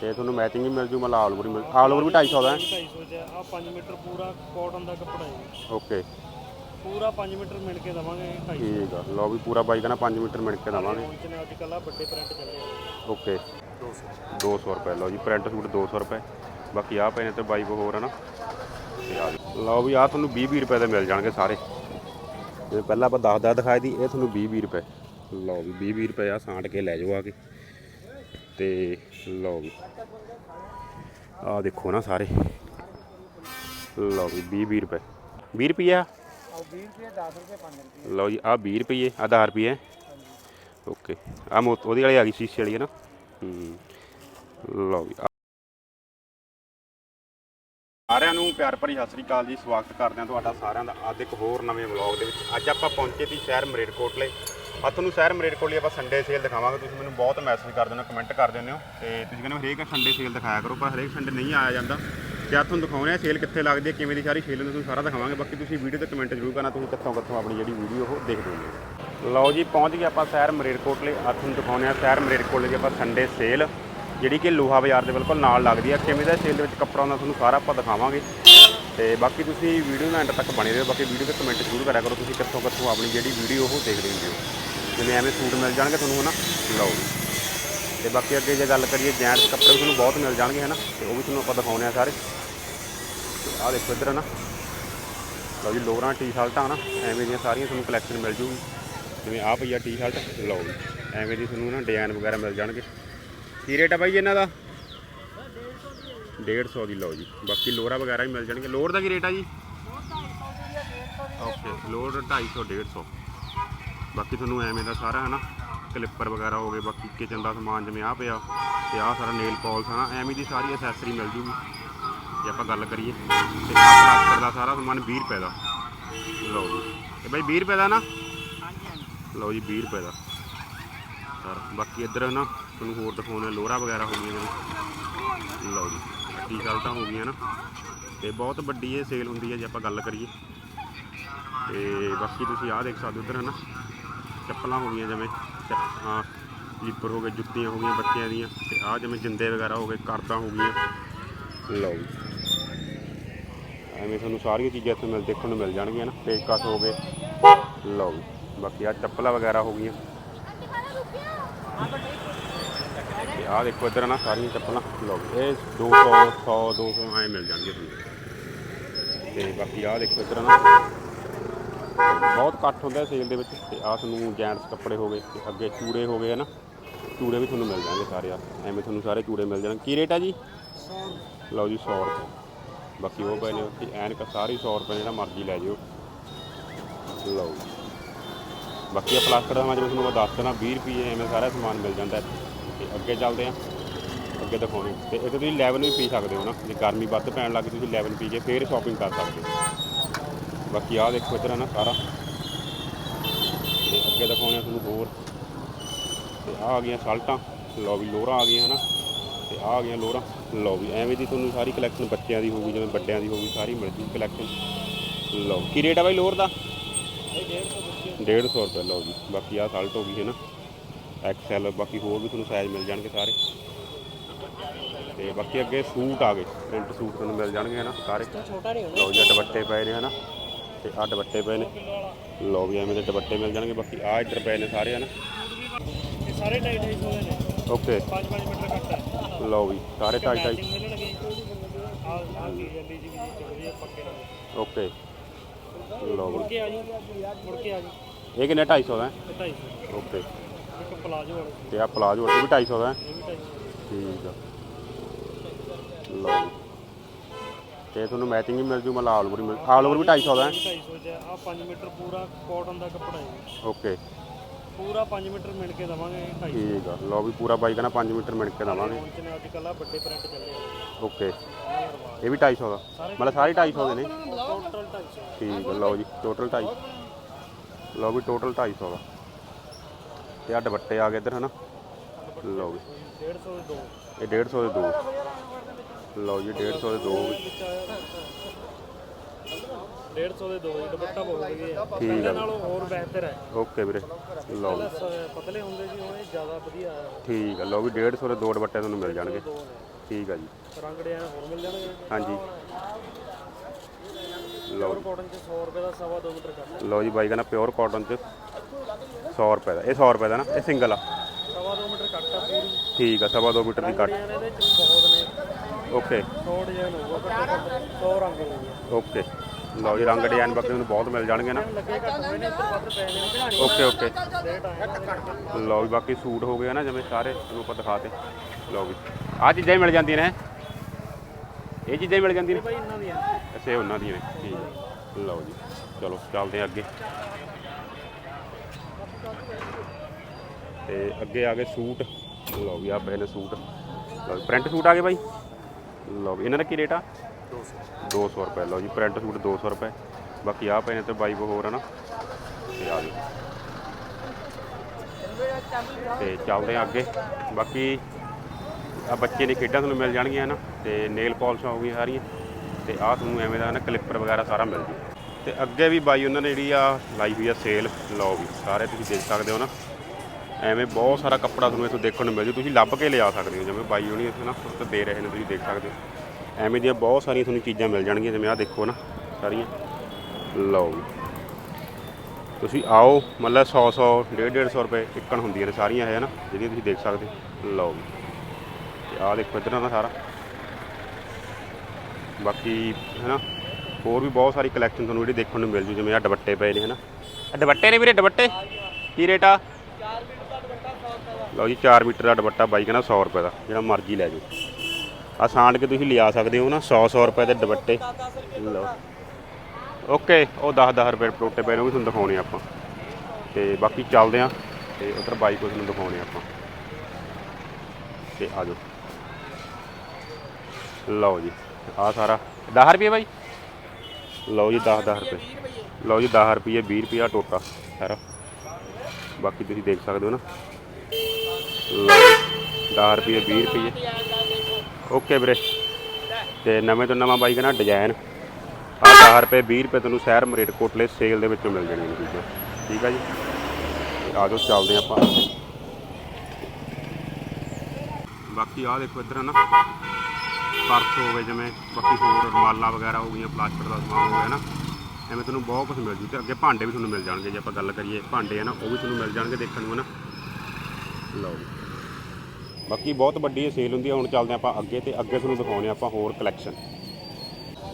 ਤੇ ਤੁਹਾਨੂੰ ਮੈਚਿੰਗ ਵੀ ਮਿਲ ਜੂ ਮਤਲਬ ਆਲ ਓਵਰ ਵੀ ਮਿਲ ਆਲ ਓਵਰ ਵੀ 250 ਦਾ ਹੈ? 250 ਚ ਆ 5 ਮੀਟਰ ਪੂਰਾ ਕਾਟਨ ਦਾ ਕੱਪੜਾ ਹੈ ਓਕੇ। ਪੂਰਾ 5 ਮੀਟਰ ਮਿਲ ਕੇ ਦਵਾਂਗੇ 250 ਠੀਕ ਆ। ਲਓ ਵੀ ਪੂਰਾ ਬਾਈ ਕਹਿੰਦਾ 5 ਮੀਟਰ ਮਿਣ ਕੇ ਦਵਾਂਗੇ। ਪਹੁੰਚ ਨੇ ਅੱਜ ਕੱਲ੍ਹ ਆ ਵੱਡੇ ਪ੍ਰਿੰਟ ਚੱਲੇ ਆ। ਓਕੇ। 200 ਰੁਪਏ। ਲਓ ਜੀ ਪ੍ਰਿੰਟ ਸੂਟ 200 ਰੁਪਏ। ਬਾਕੀ ਆ ਪਏ ਨੇ ਤੇ ਬਾਈ ਕੋ ਹੋਰ ਹੈ ਨਾ। ਤੇ ਆ ਜੀ। ਲਓ ਵੀ ਆ ਤੁਹਾਨੂੰ 20 20 ਰੁਪਏ ਦੇ ਮਿਲ ਜਾਣਗੇ ਸਾਰੇ। ਜਿਵੇਂ ਪਹਿਲਾਂ ਆਪਾਂ 10 10 ਦਿਖਾਏ ਦੀ ਇਹ ਤੁਹਾਨੂੰ 20 20 ਰੁਪਏ। ਲਓ ਵੀ 20 20 ਰੁਪਏ ਆ ਸਾਂਟ ਕੇ ਲੈ ਜਾਓ ਆ ਕੇ। ਤੇ ਲਓ ਵੀ। ਆ ਦੇਖੋ ਨਾ ਸਾਰੇ। ਲਓ ਵੀ 20 20 ਰੁਪਏ। 20 ਰੁਪਏ ਆ? ਆ 20 ਰੁਪਏ 10 ਰੁਪਏ 5 ਰੁਪਏ ਲਓ ਜੀ ਆ 20 ਰੁਪਏ ਆ 10 ਰੁਪਏ ਓਕੇ। ਆ ਮੋ ਉਹਦੀ ਵਾਲੀ ਆ ਗਈ ਸ਼ੀਸ਼ੇ ਵਾਲੀ ਹੈ ਨਾ? ਲਓ ਜੀ ਸਾਰਿਆਂ ਨੂੰ ਪਿਆਰ ਭਰੀ ਸਤਿ ਸ੍ਰੀ ਅਕਾਲ ਜੀ। ਸਵਾਗਤ ਕਰਦੇ ਹਾਂ ਤੁਹਾਡਾ ਸਾਰਿਆਂ ਦਾ ਅੱਜ ਇੱਕ ਹੋਰ ਨਵੇਂ ਵਲੌਗ ਦੇ ਵਿੱਚ। ਅੱਜ ਆਪਾਂ ਪਹੁੰਚੇ ਸੀ ਸ਼ਹਿਰ ਮਰੇਟਕੋਟਲੇ ਆ ਤੁਹਾਨੂੰ ਸ਼ਹਿਰ ਮਰੇਟਕੋਟਲੇ ਆਪਾਂ ਸੰਡੇ ਸੇਲ ਦਿਖਾਵਾਂਗੇ। ਤੁਸੀਂ ਮੈਨੂੰ ਬਹੁਤ ਮੈਸੇਜ ਕਰ ਦਿੰਦੇ ਹੋ ਕਮੈਂਟ ਕਰ ਦਿੰਦੇ ਹੋ। ਤੇ ਤੁਸੀਂ ਕਹਿੰਦੇ ਹੋ, ਹਰੇਕ ਸੰਡੇ ਸੇਲ ਦਿਖਾਇਆ ਕਰੋ, ਪਰ ਹਰੇਕ ਸੰਡੇ ਨਹੀਂ ਆਇਆ ਜਾਂਦਾ। ਤੇ ਆ ਤੁਹਾਨੂੰ ਦਿਖਾਉਣੇ ਆ ਸੇਲ ਕਿੱਥੇ ਲੱਗਦੀ ਹੈ, ਕਿਵੇਂ ਦੀ ਸਾਰੀ ਸੇਲ ਨੂੰ ਤੁਹਾਨੂੰ ਸਾਰਾ ਦਿਖਾਵਾਂਗੇ। ਬਾਕੀ ਤੁਸੀਂ ਵੀਡੀਓ ਤੇ ਕਮੈਂਟ ਜ਼ਰੂਰ ਕਰਨਾ, ਤੁਸੀਂ ਕਿੱਥੋਂ ਕਿੱਥੋਂ ਆਪਣੀ ਜਿਹੜੀ ਵੀਡੀਓ ਉਹ ਦੇਖਦੇ ਹੋ। ਲਓ ਜੀ, ਪਹੁੰਚ ਗਏ ਆਪਾਂ ਸ਼ਹਿਰ ਮਰੇਟਕੋਟਲੇ ਆ ਤੁਹਾਨੂੰ ਦਿਖਾਉਣੇ ਆ, ਸ਼ਹਿਰ ਮਰੇਟਕੋਟਲੇ ਦੀ ਆਪਾਂ ਸੰਡੇ ਸੇਲ ਜਿਹੜੀ ਕਿ ਲੋਹਾ ਬਾਜ਼ਾਰ ਦੇ ਬਿਲਕੁਲ ਨਾਲ ਲੱਗਦੀ ਆ ਕਿਵੇਂ ਦਾ ਸੇਲ ਦੇ ਵਿੱਚ ਕੱਪੜਾ ਹੁੰਦਾ, ਤੁਹਾਨੂੰ ਸਾਰਾ ਆਪਾਂ ਦਿਖਾਵਾਂਗੇ। ਤੇ ਬਾਕੀ ਤੁਸੀਂ ਵੀਡੀਓ ਨੂੰ ਐਂਡ ਤੱਕ ਬਣੇ ਰਹੋ, ਬਾਕੀ ਵੀਡੀਓ ਤੇ ਕਮੈਂਟ ਜ਼ਰੂਰ ਕਰਿਆ ਕਰੋ, ਤੁਸੀਂ ਕਿੱਥੋਂ ਕਿੱਥੋਂ ਆਪਣੀ ਜਿਹੜੀ ਵੀਡੀਓ ਉਹ ਦੇਖ ਹੁੰਦੇ ਹੋ। ਜਿਵੇਂ ਐਵੇਂ ਸੂਟ ਮਿਲ ਜਾਣਗੇ ਤੁਹਾਨੂੰ ਹਨਾ? ਲਓ ਜੀ। ਤੇ ਬਾਕੀ ਅੱਗੇ ਜੇ ਗੱਲ ਕਰੀਏ ਜੈਂਟਸ ਕੱਪੜੇ ਵੀ ਤੁਹਾਨੂੰ ਬਹੁਤ ਮਿਲ ਜਾਣਗੇ ਹਨਾ? ਤੇ ਉਹ ਵੀ ਤੁਹਾਨੂੰ ਆਪਾਂ ਦਿਖਾਉਣੇ ਆ ਸਾਰੇ। ਆਹ ਦੇਖੋ ਇੱਧਰ ਨਾ ਲਓ ਜੀ ਲੋਰਾਂ ਟੀ-ਸ਼ਰਟਾਂ ਨਾ ਐਵੇਂ ਦੀਆਂ ਸਾਰੀਆਂ ਤੁਹਾਨੂੰ ਕਲੈਕਸ਼ਨ ਮਿਲ ਜੂਗੀ। ਜਿਵੇਂ ਆਹ ਪਈ ਆ ਟੀ-ਸ਼ਰਟ ਲਓ ਜੀ। ਐਵੇਂ ਦੀ ਤੁਹਾਨੂੰ ਨਾ ਡਿਜ਼ਾਈਨ ਵਗੈਰਾ ਮਿਲ ਜਾਣਗੇ। ਕੀ ਰੇਟ ਆ ਬਾਈ ਇਹਨਾਂ ਦਾ? 150 ਦੀ ਲਓ ਜੀ। ਬਾਕੀ ਲੋਰਾ ਵਗੈਰਾ ਵੀ ਮਿਲ ਜਾਣਗੇ। ਲੋਰ ਦਾ ਕੀ ਰੇਟ ਆ ਜੀ? ਓਕੇ ਲੋਰ 250 150 ਬਾਕੀ ਤੁਹਾਨੂੰ ਐਵੇਂ ਦਾ ਸਾਰਾ ਹੈ ਨਾ ਕਲਿੱਪਰ ਵਗੈਰਾ ਹੋ ਗਏ, ਬਾਕੀ ਕਿਚਨ ਦਾ ਸਮਾਨ ਜਿਵੇਂ ਆ ਪਿਆ, ਤੇ ਆਹ ਸਾਰਾ ਨੇਲ ਪਾਲਿਸ਼ ਹੈ ਨਾ ਐਵੇਂ ਦੀ ਸਾਰੀ ਐਸੈਸਰੀ ਮਿਲ ਜੂਗੀ। ਜੇ ਆਪਾਂ ਗੱਲ ਕਰੀਏ, ਤੇ ਆਹ ਪਲਾਸਟਰ ਦਾ ਸਾਰਾ ਸਮਾਨ 20 ਰੁਪਏ ਦਾ। ਲਓ ਜੀ। ਤੇ ਬਾਈ 20 ਰੁਪਏ ਦਾ ਨਾ? ਲਓ ਜੀ 20 ਰੁਪਏ ਦਾ। ਸਰ, ਬਾਕੀ ਇੱਧਰ ਨਾ ਤੁਹਾਨੂੰ ਹੋਰ ਦਿਖਾਉਣੇ ਲੋਰਾ ਵਗੈਰਾ ਹੋ ਗਈਆਂ ਜਿਵੇਂ ਲਓ ਜੀ ਟੀ ਸ਼ਰਟਾਂ ਹੋ ਗਈਆਂ ਨਾ। ਤੇ ਬਹੁਤ ਵੱਡੀ ਇਹ ਸੇਲ ਹੁੰਦੀ ਹੈ, ਜੇ ਆਪਾਂ ਗੱਲ ਕਰੀਏ। ਤੇ ਬਾਕੀ ਤੁਸੀਂ ਆਹ ਦੇਖ ਸਕਦੇ ਹੋ ਉੱਧਰ ਹੈ ਨਾ ਚੱਪਲਾਂ ਹੋ ਗਈਆਂ ਜਿਵੇਂ ਚ- ਸਲੀਪਰ ਹੋ ਗਏ ਜੁੱਤੀਆਂ ਹੋ ਗਈਆਂ ਬੱਚਿਆਂ ਦੀਆਂ ਤੇ ਆਹ ਜਿਵੇਂ ਜਿੰਦੇ ਵਗੈਰਾ ਹੋ ਗਏ ਕਰਦਾਂ ਹੋ ਗਈਆਂ। ਲਓ ਜੀ। ਐਵੇਂ ਤੁਹਾਨੂੰ ਸਾਰੀਆਂ ਚੀਜ਼ਾਂ ਇੱਥੇ ਮਿਲ ਦੇਖਣ ਨੂੰ ਮਿਲ ਜਾਣਗੀਆਂ ਨਾ ਪੇਚਕਸ ਹੋ ਗਏ। ਲਓ ਬਾਕੀ ਆ ਚੱਪਲਾਂ ਵਗੈਰਾ ਹੋ ਗਈਆਂ। ਤੇ ਆਹ ਦੇਖੋ ਇੱਧਰ ਨਾ ਸਾਰੀਆਂ ਚੱਪਲਾਂ। ਲਓ ਜੀ, ਇਹ 200 100 200 ਐ ਮਿਲ ਜਾਣਗੇ ਤੁਹਾਨੂੰ। ਤੇ ਬਾਕੀ ਆਹ ਦੇਖੋ ਇੱਧਰ ਨਾ ਬਹੁਤ ਇਕੱਠ ਹੁੰਦਾ ਸੇਲ ਦੇ ਵਿੱਚ ਤੇ ਆਹ ਤੁਹਾਨੂੰ ਜੈਂਟਸ ਕੱਪੜੇ ਹੋ ਗਏ, ਤੇ ਅੱਗੇ ਚੂੜੇ ਹੋ ਗਏ ਨਾ ਚੂੜੇ ਵੀ ਤੁਹਾਨੂੰ ਮਿਲ ਜਾਣਗੇ ਸਾਰੇ ਆ ਐਵੇਂ ਤੁਹਾਨੂੰ ਸਾਰੇ ਚੂੜੇ ਮਿਲ ਜਾਣਗੇ। ਕੀ ਰੇਟ ਆ ਜੀ? ਲਓ ਜੀ 100 ਰੁਪਏ। ਬਾਕੀ ਉਹ ਪਏ ਨੇ ਉੱਥੇ ਐਨਕ ਸਾਰੀ 100 ਰੁਪਏ ਜਿਹੜਾ ਮਰਜ਼ੀ ਲੈ ਜਿਓ। ਲਓ ਜੀ। ਬਾਕੀ ਆ ਪਲਾਸਟਰ ਦਾ ਮੈਂ ਜਿਵੇਂ ਤੁਹਾਨੂੰ ਮੈਂ ਦੱਸ ਦੇਣਾ 20 ਰੁਪਏ ਐਵੇਂ ਸਾਰਾ ਸਮਾਨ ਮਿਲ ਜਾਂਦਾ। ਹੈ। ਤੇ ਅੱਗੇ ਚੱਲਦੇ ਆ। ਅੱਗੇ ਦਿਖਾਉਣੇ ਤੇ ਇਹ ਤੁਸੀਂ 11 ਵੀ ਪੀ ਸਕਦੇ ਹੋ ਨਾ ਜੇ ਗਰਮੀ ਵੱਧ ਪੈਣ ਲੱਗੇ ਤੁਸੀਂ 11 ਪੀ ਕੇ ਫੇਰ ਸ਼ਾਪਿੰਗ ਕਰ ਸਕਦੇ ਹੋ। ਬਾਕੀ ਆਹ ਦੇਖੋ ਇੱਧਰ ਹੈ ਨਾ ਸਾਰਾ। ਤੇ ਅੱਗੇ ਦਿਖਾਉਣੇ ਆ ਤੁਹਾਨੂੰ ਹੋਰ। ਤੇ ਆਹ ਆ ਗਈਆਂ ਸ਼ਰਟਾਂ ਲਓ ਵੀ ਲੋਰਾਂ ਆ ਗਈਆਂ ਹਨਾ। ਤੇ ਆਹ ਆ ਗਈਆਂ ਲੋਰਾਂ, ਲਓ ਵੀ ਐਵੇਂ ਦੀ ਤੁਹਾਨੂੰ ਸਾਰੀ ਕਲੈਕਸ਼ਨ ਬੱਚਿਆਂ ਦੀ ਹੋਊਗੀ, ਜਿਵੇਂ ਵੱਡਿਆਂ ਦੀ ਹੋਊਗੀ, ਸਾਰੀ ਮਿਲ ਜੂਗੀ ਕਲੈਕਸ਼ਨ ਲਓ, ਕੀ ਰੇਟ ਆ ਬਾਈ ਲੋਰ ਦਾ? ਇਹ 150 ਬੱਚੇ 150 ਰੁਪਏ, ਲਓ ਜੀ, ਬਾਕੀ ਆਹ ਸਾਲਟ ਹੋ ਗਈ ਹੈ ਨਾ। ਐਕਸਐਲ ਬਾਕੀ ਹੋਰ ਵੀ ਤੁਹਾਨੂੰ ਸਾਈਜ਼ ਮਿਲ ਜਾਣਗੇ ਸਾਰੇ। ਤੇ ਬਾਕੀ ਅੱਗੇ ਸੂਟ ਆ ਗਏ ਪ੍ਰਿੰਟ ਸੂਟ ਤੁਹਾਨੂੰ ਮਿਲ ਜਾਣਗੇ ਹਨਾ ਸਾਰੇ। ਲਓ ਜੀ ਆਹ ਦੁਪੱਟੇ ਪਏ ਨੇ ਹਨਾ। ਤੇ ਆਹ ਦੁਪੱਟੇ ਪਏ ਨੇ। ਲਓ ਵੀ ਐਵੇਂ ਦੇ ਦੁਪੱਟੇ ਮਿਲ ਜਾਣਗੇ। ਬਾਕੀ ਆਹ ਇੱਧਰ ਪਏ ਨੇ ਸਾਰੇ ਹਨਾ। ਇਹ ਸਾਰੇ ਢਾਈ ਢਾਈ ਸੌ ਦੇ ਨੇ। ਓਕੇ। 5-5 ਮੀਟਰ ਕੱਟ ਹੈ ਲਓ ਵੀ ਸਾਰੇ ਢਾਈ ਢਾਈ। ਮੈਚਿੰਗ ਮਿਲਣਗੇ। ਆ ਆ ਕੀ ਜਲਦੀ ਜੀ ਚੱਲ ਰਹੀ ਹੈ ਪੱਕੇ ਨਾਲ। ਓਕੇ। ਲਓ ਮੁੜ ਕੇ ਆ ਜੀ ਮੁੜ ਕੇ ਆ ਜੀ ਇਹ ਕਿੰਨੇ? 250 ਦਾ ਇਹ 250 ਓਕੇ। ਇੱਕ ਪਲਾਜੋ ਵਾਲਾ। ਤੇ ਆਹ ਪਲਾਜੋ ਇਹ ਵੀ 250 ਦਾ ਇਹ ਵੀ 250 ਠੀਕ ਆ। ਲਓ ਜੀ ਤੇ ਤੁਹਾਨੂੰ ਮੈਚਿੰਗ ਵੀ ਮਿਲ ਜੂ ਮਤਲਬ ਆਲ ਓਵਰ ਵੀ ਮਿਲ ਆਲ ਓਵਰ ਵੀ 250 ਦਾ ਹੈ। 250 ਚ ਆ 5 ਮੀਟਰ ਪੂਰਾ ਕਾਟਨ ਦਾ ਕੱਪੜਾ ਹੈ ਓਕੇ। ਪੂਰਾ 5 ਮੀਟਰ ਮਿਲ ਕੇ ਦਵਾਂਗੇ 250 ਠੀਕ ਆ ਲਓ ਵੀ ਪੂਰਾ ਬਾਈ ਕਹਿੰਦਾ 5 ਮੀਟਰ ਮਿਣ ਕੇ ਦਵਾਂਗੇ। ਨੇ ਅੱਜ ਕੱਲ੍ਹ ਆ ਵੱਡੇ ਪ੍ਰਿੰਟ ਚੱਲੇ ਆ। ਓਕੇ। ਇਹ ਵੀ 250 ਦਾ। ਮਤਲਬ ਸਾਰੇ 250 ਦੇ ਨੇ। ਟੋਟਲ 250 ਠੀਕ ਆ ਲਓ ਜੀ ਟੋਟਲ 250 ਲਓ ਵੀ ਟੋਟਲ 250 ਦਾ। ਤੇ ਆ ਦੁਪੱਟੇ ਆ ਗਏ ਇੱਧਰ ਹਨਾ? ਲਓ ਵੀ। 150 ਦੇ ਦੋ। ਇਹ 150 ਦੇ ਦੋ। ਲਓ ਜੀ 150 ਦੇ ਦੋ। ਵਿੱਚ ਆਇਆ 150 ਦੇ ਦੋ ਜੀ ਦੁਪੱਟਾ ਬਹੁਤ ਵਧੀਆ ਹੈ। ਠੀਕ ਆ। ਨਾਲੋਂ ਹੋਰ ਬਿਹਤਰ ਹੈ। ਓਕੇ ਵੀਰੇ ਲਓ ਜੀ। ਸ- ਪਤਲੇ ਹੁੰਦੇ ਸੀ ਹੁਣ ਇਹ ਜ਼ਿਆਦਾ ਵਧੀਆ ਆ ਠੀਕ ਆ ਲਓ ਵੀ 150 ਦੇ ਦੋ ਦੁਪੱਟੇ ਤੁਹਾਨੂੰ ਮਿਲ ਜਾਣਗੇ। ਦੋ ਨੇ। ਠੀਕ ਆ ਜੀ। ਰੰਗ ਡਿਜ਼ਾਈਨ ਹੋਰ ਮਿਲ ਜਾਣਗੇ? ਹਾਂਜੀ। ਲਓ ਕਾਟਨ ਚ 100 ਰੁਪਏ ਦਾ ਸਵਾ 2 ਮੀਟਰ ਕੱਟ ਲਓ ਜੀ ਬਾਈ ਕਹਿੰਦਾ ਪਿਓਰ ਕਾਟਨ ਚ 100 ਰੁਪਏ ਦਾ। ਇਹ 100 ਰੁਪਏ ਦਾ ਨਾ ਇਹ ਸਿੰਗਲ ਆ। ਸਵਾ 2 ਮੀਟਰ ਕੱਟ ਆ ਪੂਰੀ। ਠੀਕ ਆ ਸਵਾ ਦੋ ਮੀਟਰ ਦੀ ਕੱਟ। ਡਿਜ਼ਾਈਨ ਇਹਦੇ ਚ ਬਹੁਤ ਨੇ ਓਕੇ 100 ਡਿਜ਼ਾਈਨ ਹੋਊਗਾ ਘੱਟੋ ਘੱਟ 100 ਰੰਗ ਹੋਊਗੇ ਓਕੇ ਲਓ ਜੀ, ਰੰਗ ਡਿਜ਼ਾਈਨ ਬਾਕੀ ਤੁਹਾਨੂੰ ਬਹੁਤ ਮਿਲ ਜਾਣਗੇ ਨਾ। ਲੱਗੇ ਘੱਟ ਹੋਏ ਨੇ ਇੱਧਰ ਵੱਧ ਪਏ ਨੇ ਕਢਾਣੀ ਓਕੇ ਓਕੇ ਰੇਟ ਆਇਆ ਲਓ ਜੀ, ਬਾਕੀ ਸੂਟ ਹੋ ਗਏ ਨਾ, ਜਿਵੇਂ ਸਾਰੇ ਤੁਹਾਨੂੰ ਆਪਾਂ ਦਿਖਾਤੇ। ਲਓ ਜੀ, ਆਹ ਚੀਜ਼ਾਂ ਹੀ ਮਿਲ ਜਾਂਦੀਆਂ ਨੇ। ਇਹ ਚੀਜ਼ਾਂ ਹੀ ਮਿਲ ਜਾਂਦੀਆਂ ਨੇ? ਭਾਈ ਇਹਨਾਂ ਦੀਆਂ ਅੱਛਾ, ਇਹ ਉਹਨਾਂ ਦੀਆਂ ਨੇ। ਠੀਕ ਹੈ ਲਓ ਜੀ, ਚਲੋ, ਚੱਲਦੇ ਹਾਂ ਅੱਗੇ। ਤੇ ਅੱਗੇ ਆ ਗਏ ਸੂਟ। ਲਓ ਜੀ ਆ ਪਏ ਨੇ ਸੂਟ। ਲਓ ਪ੍ਰਿੰਟ ਸੂਟ ਆ ਗਏ ਭਾਈ ਲਓ ਵੀ, ਇਹਨਾਂ ਦਾ ਕੀ ਰੇਟ ਆ? 200 200 ਰੁਪਏ। ਲਓ ਜੀ ਪ੍ਰਿੰਟ ਸੂਟ 200 ਰੁਪਏ। ਬਾਕੀ ਆ ਪਏ ਨੇ ਤੇ ਬਾਈ ਕੋ ਹੋਰ ਆ ਨਾ। ਤੇ ਆ ਜਾਓ ਤੇ ਚੱਲਦੇ ਆ ਅੱਗੇ। ਬਾਕੀ ਆ ਬੱਚੇ ਦੀ ਖੇਡਾਂ ਤੁਹਾਨੂੰ ਮਿਲ ਜਾਣਗੀਆਂ ਨਾ ਤੇ ਨੇਲ ਪਾਲਿਸ਼ ਹੋ ਗਈਆਂ ਸਾਰੀਆਂ। ਤੇ ਆ ਤੁਹਾਨੂੰ ਐਵੇਂ ਦਾ ਨਾ ਕਲਿੱਪਰ ਵਗੈਰਾ ਸਾਰਾ ਮਿਲ ਜੂ। ਤੇ ਅੱਗੇ ਵੀ ਬਾਈ ਉਹਨਾਂ ਨੇ ਜਿਹੜੀ ਆ ਲਾਈ ਹੋਈ ਆ ਸੇਲ ਲਓ ਵੀ, ਸਾਰੇ ਤੁਸੀਂ ਦੇਖ ਸਕਦੇ ਹੋ ਨਾ। ਐਵੇਂ ਬਹੁਤ ਸਾਰਾ ਕੱਪੜਾ ਤੁਹਾਨੂੰ ਇੱਥੋਂ ਦੇਖਣ ਨੂੰ ਮਿਲ ਜੂ। ਤੁਸੀਂ ਲੱਭ ਕੇ ਲਿਆ ਸਕਦੇ ਹੋ, ਜਿਵੇਂ ਬਾਈ ਹੋਣੀ ਇੱਥੇ ਨਾ ਉੱਤੇ ਦੇ ਰਹੇ ਨੇ, ਤੁਸੀਂ ਦੇਖ ਸਕਦੇ ਹੋ। ਐਵੇਂ ਦੀਆਂ ਬਹੁਤ ਸਾਰੀਆਂ ਤੁਹਾਨੂੰ ਚੀਜ਼ਾਂ ਮਿਲ ਜਾਣਗੀਆਂ, ਜਿਵੇਂ ਆਹ ਦੇਖੋ ਨਾ, ਸਾਰੀਆਂ। ਲਓ ਵੀ ਤੁਸੀਂ ਆਓ, ਮਤਲਬ 100 100 150 150 ਰੁਪਏ ਇੱਕਣ ਹੁੰਦੀਆਂ ਨੇ ਸਾਰੀਆਂ ਇਹ ਨਾ ਜਿਹੜੀਆਂ ਤੁਸੀਂ ਦੇਖ ਸਕਦੇ ਹੋ। ਲਓ ਵੀ ਤੇ ਆਹ ਦੇਖੋ ਇੱਧਰ ਨਾ ਸਾਰਾ। ਬਾਕੀ, ਹੈਨਾ, ਹੋਰ ਵੀ ਬਹੁਤ ਸਾਰੀ ਕਲੈਕਸ਼ਨ ਤੁਹਾਨੂੰ ਜਿਹੜੀ ਦੇਖਣ ਨੂੰ ਮਿਲ ਜੂ, ਜਿਵੇਂ ਆ ਦੁਪੱਟੇ ਪਏ ਨੇ, ਹੈਨਾ। ਆ ਦੁਪੱਟੇ ਨੇ ਵੀਰੇ, ਦੁਪੱਟੇ? ਕੀ ਰੇਟ ਆ? ਲਓ ਜੀ 4 ਮੀਟਰ ਦਾ ਦੁਪੱਟਾ ਬਾਈ ਕਹਿੰਦਾ 100 ਰੁਪਏ ਦਾ, ਜਿਹੜਾ ਮਰਜ਼ੀ ਲੈ ਜਾਓ। ਆ ਸਾਂਡ ਕੇ ਤੁਸੀਂ ਲਿਆ ਸਕਦੇ ਹੋ ਨਾ 100 100 ਰੁਪਏ ਦੇ ਦੁਪੱਟੇ। ਲਓ। ਓਕੇ, ਉਹ 10 10 ਰੁਪਏ ਟੋਟੇ ਪਏ ਨੇ, ਉਹ ਵੀ ਤੁਹਾਨੂੰ ਦਿਖਾਉਣੇ ਆਪਾਂ। ਤੇ ਬਾਕੀ ਚੱਲਦੇ ਆ ਤੇ ਉਧਰ ਬਾਈਕ ਉਸ ਨੂੰ ਦਿਖਾਉਣੇ ਆਪਾਂ। ਤੇ ਆ ਜਾਓ। ਲਓ ਜੀ ਆ ਸਾਰਾ। 10 ਰੁਪਏ ਬਾਈ? ਲਓ ਜੀ 10 10 ਰੁਪਏ। ਲਓ ਜੀ 10 ਰੁਪਏ 20 ਰੁਪਏ ਟੋਟਾ। ਸਾਰਾ ਬਾਕੀ ਤੁਸੀਂ ਦੇਖ ਸਕਦੇ ਹੋ ਨਾ। 10 ਰੁਪਏ 20 ਰੁਪਏ ਓਕੇ ਵੀਰੇ। ਤੇ ਨਵੇਂ ਤੋਂ ਨਵਾਂ ਬਾਈ ਨਾ ਡਿਜ਼ਾਈਨ ਆ 10 ਰੁਪਏ 20 ਰੁਪਏ ਤੁਹਾਨੂੰ ਸ਼ਹਿਰ ਮਰੇਟ ਕੋਟਲੇ ਸੇਲ ਦੇ ਵਿੱਚੋਂ ਮਿਲ ਜਾਣਗੀਆਂ ਚੀਜ਼ਾਂ ਠੀਕ ਆ ਜੀ? ਤੇ ਆ ਚੱਲਦੇ ਹਾਂ ਆਪਾਂ। ਬਾਕੀ ਆ ਦੇਖੋ ਇੱਧਰ ਨਾ। ਪਰਸ ਹੋ ਗਏ ਜਿਵੇਂ, ਬਾਕੀ ਹੋਰ ਰੁਮਾਲਾਂ ਵਗੈਰਾ ਹੋ ਗਈਆਂ ਪਲਾਸਟਿਕ ਦਾ ਸਮਾਨ ਹੋ ਗਿਆ ਨਾ। ਐਵੇਂ ਤੁਹਾਨੂੰ ਬਹੁਤ ਕੁਝ ਮਿਲ ਜੂ ਤੇ ਅੱਗੇ ਭਾਂਡੇ ਵੀ ਤੁਹਾਨੂੰ ਮਿਲ ਜਾਣਗੇ ਜੇ ਆਪਾਂ ਗੱਲ ਕਰੀਏ। ਭਾਂਡੇ ਆ ਨਾ, ਉਹ ਵੀ ਤੁਹਾਨੂੰ ਮਿਲ ਜਾਣਗੇ ਦੇਖਣ ਨੂੰ ਨਾ। ਲਓ ਜੀ। ਬਾਕੀ ਬਹੁਤ ਵੱਡੀ ਇਹ ਸੇਲ ਹੁੰਦੀ ਹੈ ਹੁਣ ਚੱਲਦੇ ਆਪਾਂ ਅੱਗੇ ਤੇ ਅੱਗੇ ਤੁਹਾਨੂੰ ਦਿਖਾਉਣੇ ਆਪਾਂ ਹੋਰ ਕਲੈਕਸ਼ਨ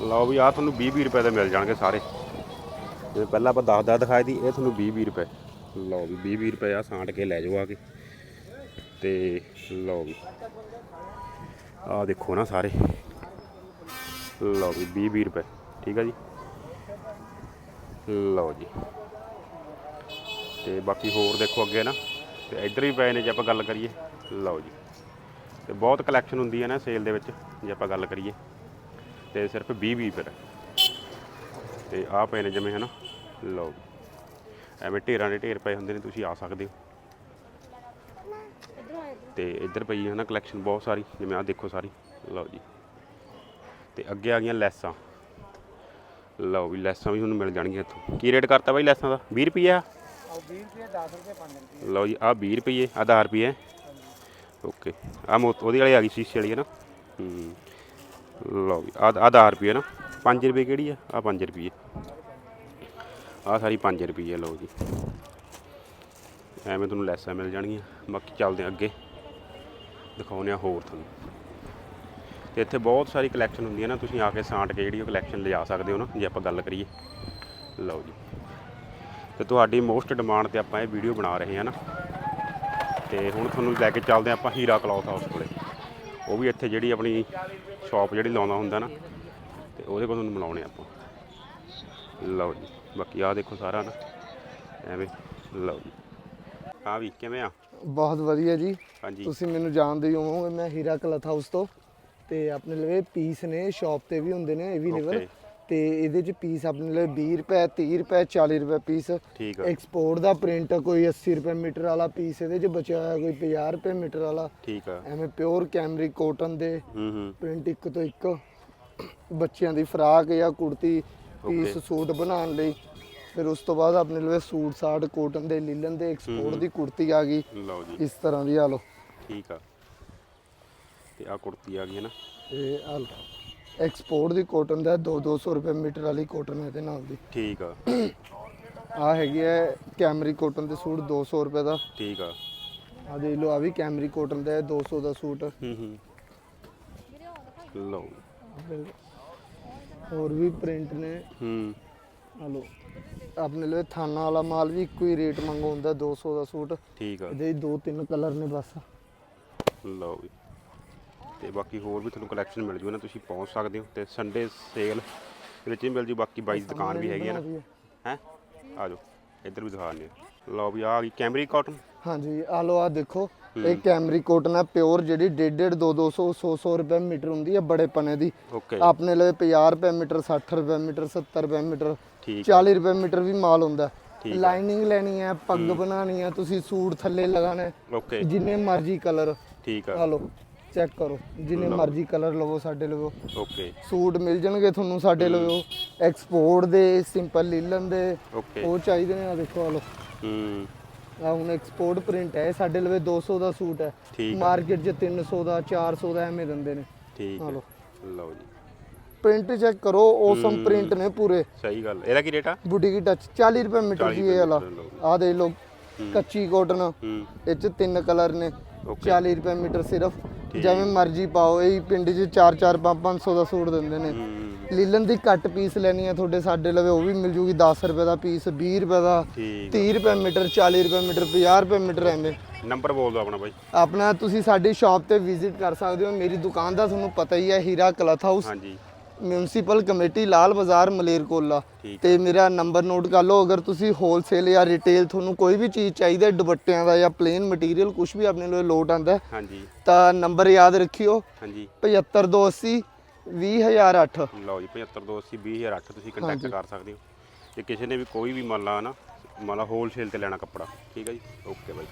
ਲਓ ਵੀ ਆ ਤੁਹਾਨੂੰ 20 20 ਰੁਪਏ ਦੇ ਮਿਲ ਜਾਣਗੇ ਸਾਰੇ। ਜਿਵੇਂ ਪਹਿਲਾਂ ਆਪਾਂ 10 10 ਦਿਖਾਏ ਦੀ ਇਹ ਤੁਹਾਨੂੰ 20 20 ਰੁਪਏ। ਲਓ ਵੀ 20 20 ਰੁਪਏ ਆ ਸਾਂਟ ਕੇ ਲੈ ਜਾਓ ਆ ਕੇ। ਤੇ ਲਓ ਵੀ ਆ ਦੇਖੋ ਨਾ ਸਾਰੇ। ਲਓ ਵੀ 20 20 ਰੁਪਏ, ਠੀਕ ਆ ਜੀ? ਲਓ ਜੀ। ਤੇ ਬਾਕੀ ਹੋਰ ਦੇਖੋ ਅੱਗੇ ਨਾ, ਤੇ ਇੱਧਰ ਵੀ ਪਏ ਨੇ ਜੇ ਆਪਾਂ ਗੱਲ ਕਰੀਏ। ਲਓ ਜੀ। ਤੇ ਬਹੁਤ ਕਲੈਕਸ਼ਨ ਹੁੰਦੀ ਹੈ ਨਾ ਸੇਲ ਦੇ ਵਿੱਚ ਜੇ ਆਪਾਂ ਗੱਲ ਕਰੀਏ। ਤੇ ਸਿਰਫ 20 20 ਰੁਪਏ ਦਾ ਤੇ ਆਹ ਪਏ ਨੇ ਜਿਵੇਂ ਹਨਾ ਲਓ ਐਵੇਂ ਢੇਰਾਂ ਦੇ ਢੇਰ ਪਏ ਹੁੰਦੇ ਨੇ ਤੁਸੀਂ ਆ ਸਕਦੇ ਹੋ। ਤੇ ਇੱਧਰ ਪਈ ਹੈ ਨਾ ਕਲੈਕਸ਼ਨ ਬਹੁਤ ਸਾਰੀ ਜਿਵੇਂ ਆਹ ਦੇਖੋ ਸਾਰੀ। ਲਓ ਜੀ। ਤੇ ਅੱਗੇ ਆ ਗਈਆਂ ਲੈਸਾਂ। ਲਓ ਵੀ ਲੈਸਾਂ ਵੀ ਤੁਹਾਨੂੰ ਮਿਲ ਜਾਣਗੀਆਂ ਇੱਥੋਂ। ਕੀ ਰੇਟ ਕਰਤਾ ਬਾਈ ਲੈਸਾਂ ਦਾ? 20 ਰੁਪਏ ਆ ਆਹ 20 ਰੁਪਏ 10 ਰੁਪਏ 5 ਰੁਪਏ ਲਓ ਜੀ ਆਹ 20 ਰੁਪਏ ਆਹ 10 ਰੁਪਏ ਓਕੇ ਆ ਮੋ ਉਹਦੀ ਵਾਲੀ ਆ ਗਈ ਸ਼ੀਸ਼ੇ ਵਾਲੀ ਹੈ ਨਾ? ਹੂੰ। ਲਓ ਜੀ ਆਹ ਆਹ 10 ਰੁਪਏ ਨਾ। 5 ਰੁਪਏ ਕਿਹੜੀ ਆ? ਆ 5 ਰੁਪਏ। ਆਹ ਸਾਰੀ 5 ਰੁਪਏ ਲਓ ਜੀ। ਐਵੇਂ ਤੁਹਾਨੂੰ ਲੈਸਾਂ ਮਿਲ ਜਾਣਗੀਆਂ। ਬਾਕੀ ਚੱਲਦੇ ਹਾਂ ਅੱਗੇ। ਦਿਖਾਉਂਦੇ ਆ ਹੋਰ ਤੁਹਾਨੂੰ। ਤੇ ਇੱਥੇ ਬਹੁਤ ਸਾਰੀ ਕਲੈਕਸ਼ਨ ਹੁੰਦੀ ਹੈ ਨਾ। ਤੁਸੀਂ ਆ ਕੇ ਸਾਂਟ ਕੇ ਜਿਹੜੀ ਉਹ ਕਲੈਕਸ਼ਨ ਲਿਜਾ ਸਕਦੇ ਹੋ ਨਾ, ਜੇ ਆਪਾਂ ਗੱਲ ਕਰੀਏ। ਲਓ ਜੀ। ਤੇ ਤੁਹਾਡੀ ਮੋਸਟ ਡਿਮਾਂਡ ਤੇ ਆਪਾਂ ਇਹ ਵੀਡੀਓ ਬਣਾ ਰਹੇ ਹਾਂ ਨਾ। ਤੇ ਹੁਣ ਤੁਹਾਨੂੰ ਲੈ ਕੇ ਚੱਲਦੇ ਹਾਂ ਆਪਾਂ ਹੀਰਾ ਕਲੌਥ ਹਾਊਸ ਕੋਲੇ। ਉਹ ਵੀ ਇੱਥੇ ਜਿਹੜੀ ਆਪਣੀ ਸ਼ਾਪ ਜਿਹੜੀ ਲਾਉਂਦਾ ਹੁੰਦਾ ਨਾ ਤੇ ਉਹਦੇ ਕੋਲ ਤੁਹਾਨੂੰ ਮਿਲਾਉਣੇ ਆਪਾਂ। ਲਓ ਜੀ ਬਾਕੀ ਆਹ ਦੇਖੋ ਸਾਰਾ ਨਾ ਐਵੇਂ ਲਓ ਜੀ। ਆ ਵੀ ਕਿਵੇਂ ਆ? ਬਹੁਤ ਵਧੀਆ ਜੀ। ਹਾਂਜੀ। ਤੁਸੀਂ ਮੈਨੂੰ ਜਾਣਦੇ ਹੀ ਹੋਵੋਗੇ ਮੈਂ ਹੀਰਾ ਕਲਥ ਹਾਊਸ ਤੋਂ ਤੇ ਆਪਣੇ ਲਵੇ ਪੀਸ ਨੇ ਸ਼ਾਪ ਤੇ ਵੀ ਹੁੰਦੇ ਨੇ ਅਵੇਲੇਬਲ Okay. ਤੇ ਇਹਦੇ ਚ ਪੀਸ ਆਪਣੇ ਲਈ 20 ਰੁਪਏ 30 ਰੁਪਏ 40 ਰੁਪਏ ਪੀਸ ਠੀਕ ਆ। ਐਕਸਪੋਰਟ ਦਾ ਪ੍ਰਿੰਟ ਕੋਈ 80 ਰੁਪਏ ਮੀਟਰ ਵਾਲਾ ਪੀਸ ਇਹਦੇ ਚ ਬਚਿਆ ਹੋਇਆ ਕੋਈ 50 ਰੁਪਏ ਮੀਟਰ ਵਾਲਾ। ਠੀਕ ਆ। ਐਵੇਂ ਪਿਓਰ ਕੈਮਰਿਕ ਕੋਟਨ ਦੇ ਹੂੰ ਹੂੰ। ਪ੍ਰਿੰਟ ਇੱਕ ਤੋਂ ਇੱਕ। ਬੱਚਿਆਂ ਦੀ ਫਰਾਕ ਜਾਂ ਕੁੜਤੀ ਪੀਸ. ਸੂਟ ਬਣਾਉਣ ਲਈ। ਫਿਰ ਉਸ ਤੋਂ ਬਾਅਦ ਆਪਣੇ ਲਵੇ ਸੂਟ ਸਾਟ ਕੋਟਨ ਦੇ ਲੀਲਨ ਦੇ ਐਕਸਪੋਰਟ ਦੀ ਕੁੜਤੀ ਆ ਗਈ। ਲਓ ਜੀ। ਇਸ ਤਰ੍ਹਾਂ ਦੀ ਆ ਲਓ। ਠੀਕ ਆ। ਤੇ ਆ ਕੁੜਤੀ ਆ ਗਈ ਹੈ ਨਾ। ਇਹ ਐਕਸਪੋਰਟ ਦੀ ਕਾਟਨ ਦਾ 2 200 ਰੁਪਏ ਮੀਟਰ ਵਾਲੀ ਕਾਟਨ ਹੈ ਇਹਦੇ ਨਾਲ ਦੀ। ਠੀਕ ਆ। ਆ ਹੈਗੀ ਹੈ ਕੈਮਰੀ ਕਾਟਨ ਦੇ ਸੂਟ 200 ਰੁਪਏ ਦਾ। ਠੀਕ ਆ। ਆ ਦੇਖ ਲਓ ਆ ਵੀ ਕੈਮਰੀ ਕਾਟਨ ਦਾ ਹੈ 200 ਦਾ ਸੂਟ। ਹੂੰ ਹੂੰ। ਲਓ। ਹੋਰ ਵੀ ਪ੍ਰਿੰਟ ਨੇ। ਹੂੰ। ਆ ਲਓ ਆਪਣੇ ਲਈ ਥਾਨਾ ਵਾਲਾ ਮਾਲ ਵੀ ਇੱਕੋ ਹੀ ਰੇਟ ਮੰਗੋ ਹੁੰਦਾ 200 ਦਾ ਸੂਟ। ਠੀਕ ਆ। ਇਹਦੇ ਦੋ ਤਿੰਨ ਕਲਰ ਨੇ ਬਸ। ਲਓ ਜੀ ਤੇ ਬਾਕੀ ਹੋਰ ਵੀ ਤੁਹਾਨੂੰ ਕਲੈਕਸ਼ਨ ਮਿਲ ਜੂ ਨਾ ਤੁਸੀਂ ਪਹੁੰਚ ਸਕਦੇ ਹੋ ਤੇ ਸੰਡੇ ਸੇਲ ਦੇ ਵਿੱਚ ਹੀ ਮਿਲ ਜੂ ਬਾਕੀ ਬਾਈ ਦੀ ਦੁਕਾਨ ਵੀ ਹੈਗੀ ਹੈ ਨਾ। ਹੈ? ਆ ਜਾਓ ਇੱਧਰ ਵੀ ਦਿਖਾ ਦਿੰਦੇ ਆ। ਲਓ ਵੀ ਆ ਗਈ ਕੈਮਰੀ ਕਾਟਨ ਹਾਂਜੀ ਆ ਲਓ ਆ ਦੇਖੋ ਇਹ ਕੈਮਰੀ ਕਾਟਨ ਹੈ ਪਿਓਰ ਜਿਹੜੀ 1.5 2 200 100 100 ਰੁਪਏ ਮੀਟਰ ਹੁੰਦੀ ਹੈ ਬੜੇ ਪਨੇ ਦੀ। ਆਪਣੇ ਲਈ 50 ਰੁਪਏ ਮੀਟਰ 60 ਰੁਪਏ ਮੀਟਰ 70 ਰੁਪਏ ਮੀਟਰ ਠੀਕ 40 ਰੁਪਏ ਮੀਟਰ ਵੀ ਮਾਲ ਹੁੰਦਾ। ਲਾਈਨਿੰਗ ਲੈਣੀ ਹੈ ਪੱਗ ਬਣਾਣੀ ਹੈ ਤੁਸੀਂ ਸੂਟ ਥੱਲੇ ਲਗਾਣਾ ਜਿੰਨੇ ਮਰਜ਼ੀ ਕਲਰ ਠੀਕ ਆ। ਆ ਲਓ। ਚੈੱਕ ਕਰੋ ਜਿੰਨੇ ਮਰਜ਼ੀ ਕਲਰ ਲਵੋ ਸਾਡੇ ਲਵੋ। ਓਕੇ ਸੂਟ ਮਿਲ ਜਾਣਗੇ ਤੁਹਾਨੂੰ ਸਾਡੇ ਲਵੋ। ਐਕਸਪੋਰਟ ਦੇ ਸਿੰਪਲ ਲੀਲਨ ਦੇ ਉਹ ਚਾਹੀਦੇ ਨੇ ਆ ਦੇਖੋ ਆ ਲਓ। ਹੂੰ। ਆ ਹੁਣ ਐਕਸਪੋਰਟ ਪ੍ਰਿੰਟ ਹੈ ਸਾਡੇ ਲਵੇ 200 ਦਾ ਸੂਟ ਹੈ। ਮਾਰਕੀਟ 'ਚ 300 ਦਾ 400 ਦਾ ਐਵੇਂ ਦਿੰਦੇ ਨੇ। ਠੀਕ ਆ ਆ ਲਓ। ਜੀ। ਪ੍ਰਿੰਟ ਚੈੱਕ ਕਰੋ ਔਸਮ ਪ੍ਰਿੰਟ ਨੇ ਪੂਰੇ। ਸਹੀ ਗੱਲ। ਇਹਦਾ ਕੀ ਰੇਟ ਆ? ਬੁਟੀਕੀ ਟੱਚ 40 ਰੁਪਏ ਮੀਟਰ 40 ਜੀ ਇਹ ਵਾਲਾ। ਆ ਦੇ ਲੋ ਕੱਚੀ ਕਾਟਨ ਹੂੰ। ਇਹ ਚ ਤਿੰਨ ਕਲਰ ਨੇ। ਓਕੇ 40 ਰੁਪਏ ਮੀਟਰ ਸਿਰਫ। ਜਿਵੇਂ ਮਰਜ਼ੀ ਪਾਓ ਇਹ ਪਿੰਡ 'ਚ 4 4 5 500 ਦਾ ਸੂਟ ਦਿੰਦੇ ਨੇ। ਲੀਲਨ ਦੀ ਕੱਟ ਪੀਸ ਲੈਣੀ ਹੈ ਤੁਹਾਡੇ ਸਾਡੇ ਲਵੇ ਉਹ ਵੀ ਮਿਲ ਜੂਗੀ 10 ਰੁਪਏ ਦਾ ਪੀਸ 20 ਰੁਪਏ ਦਾ ਠੀਕ 30 ਰੁਪਏ ਮੀਟਰ 40 ਰੁਪਏ ਮੀਟਰ 50 ਰੁਪਏ ਮੀਟਰ ਐਵੇਂ ਨੰਬਰ ਬੋਲ ਦਿਓ ਆਪਣਾ ਬਾਈ। ਆਪਣਾ ਤੁਸੀਂ ਸਾਡੀ ਸ਼ਾਪ ਤੇ ਵਿਜ਼ਿਟ ਕਰ ਸਕਦੇ ਹੋ। ਮੇਰੀ ਦੁਕਾਨ ਦਾ ਤੁਹਾਨੂੰ ਪਤਾ ਹੀ ਹੈ ਹੀਰਾ ਕਲਥ ਹਾਊਸ ਹਾਂਜੀ। ਮਿਊਨਿਸਪਲ ਕਮੇਟੀ ਲਾਲ ਬਾਜ਼ਾਰ ਮਲੇਰਕੋਲਾ ਤੇ ਮੇਰਾ ਨੰਬਰ ਨੋਟ ਕਰ ਲਓ ਅਗਰ ਤੁਸੀਂ ਹੋਲਸੇਲ ਜਾਂ ਰਿਟੇਲ ਤੁਹਾਨੂੰ ਕੋਈ ਵੀ ਚੀਜ਼ ਚਾਹੀਦੀ ਹੈ ਦੁਪੱਟਿਆਂ ਦਾ ਜਾਂ ਪਲੇਨ ਮਟੀਰੀਅਲ ਕੁਝ ਵੀ ਆਪਣੇ ਲਈ ਲੋਟ ਆਂਦਾ ਹਾਂਜੀ। ਤਾਂ ਨੰਬਰ ਯਾਦ ਰੱਖਿਓ ਹਾਂਜੀ। 75280 20008 ਲਓ ਜੀ 7528 20008 ਤੁਸੀਂ ਕੰਟੈਕਟ ਕਰ ਸਕਦੇ ਹੋ। ਜੇ ਕਿਸੇ ਨੇ ਵੀ ਕੋਈ ਵੀ ਮੰਨ ਲਾ ਨਾ ਮੰਨ ਲਾ ਹੋਲਸੇਲ ਤੇ ਲੈਣਾ ਕੱਪੜਾ ਠੀਕ ਹੈ ਜੀ? Okay bye.